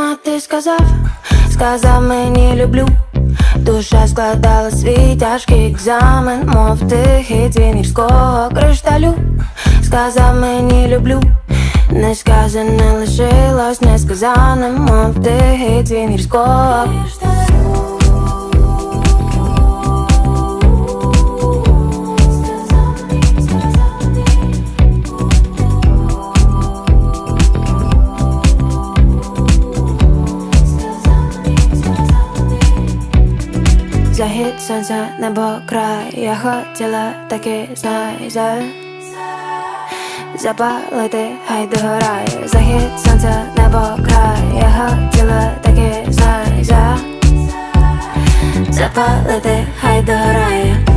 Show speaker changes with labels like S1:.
S1: Мама, ти сказав, сказав мені люблю. Душа складала свій тяжкий екзамен, мов тихий дзвін гірського кришталю. Сказав мені люблю, несказане лишилось несказаним, мов тихий дзвін гірського Захід сонця, небо край, я хотіла таки знай за Запалити, хай догорає. Захід сонця, небо край, я хотіла таки знай за Запалити, хай догорає